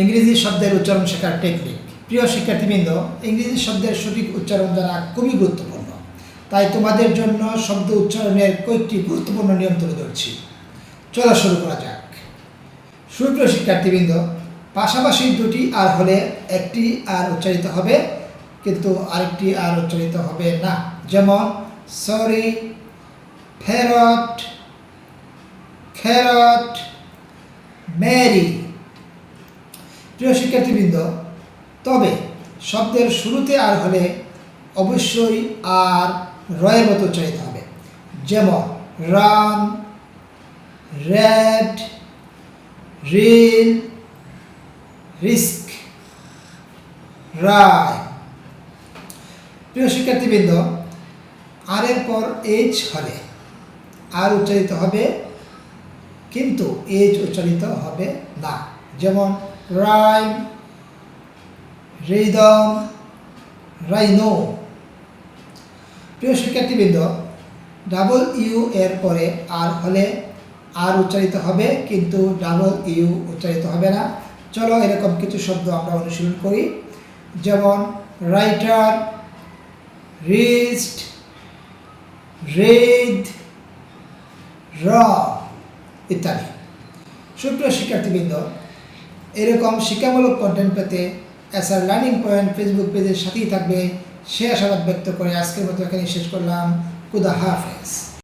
ইংরেজি শব্দের উচ্চারণ শেখার টেকনিক প্রিয় শিক্ষার্থীবৃন্দ, ইংরেজি শব্দের সঠিক উচ্চারণ জানা খুবই গুরুত্বপূর্ণ। তাই তোমাদের জন্য শব্দ উচ্চারণের কয়েকটি গুরুত্বপূর্ণ নিয়ম তুলে ধরছি। চলা শুরু করা যাক। সুপ্রিয় শিক্ষার্থীবৃন্দ, পাশাপাশি দুটি আর হলে একটি আর উচ্চারিত হবে, কিন্তু আরেকটি আর উচ্চারিত হবে না। যেমন, সরি ফেরত খেরট ম্যারি প্রিয় শিক্ষার্থীবৃন্দ, তবে শব্দের শুরুতে আর হলে অবশ্যই আর রয়ের মতো উচ্চারিত হবে। যেমন রান রেড, রিল, রিস্ক, রায়। প্রিয় শিক্ষার্থীবৃন্দ, আর এর পর এইচ হলে আর উচ্চারিত হবে, কিন্তু এইচ উচ্চারিত হবে না। যেমন রাইম রিদম রাইনো। প্রিয় শিক্ষার্থীবৃন্দ, ডাবল ইউ এর পরে আর হলে আর উচ্চারিত হবে, কিন্তু ডাবল ইউ উচ্চারিত হবে না। চলো এরকম কিছু শব্দ আমরা অনুশীলন করি। যেমন রাইটার, রিস্ট, রেড, র ইত্যাদি। সুপ্রিয় শিক্ষার্থীবৃন্দ এরকম শিক্ষামূলক কন্টেন্ট পেতে এসআর লার্নিং পয়েন্ট ফেসবুক পেজের সাথেই থাকবে। সে আশাবাদ ব্যক্ত করে আজকের মতো এখানে শেষ করলাম। কুদা হাফেজ।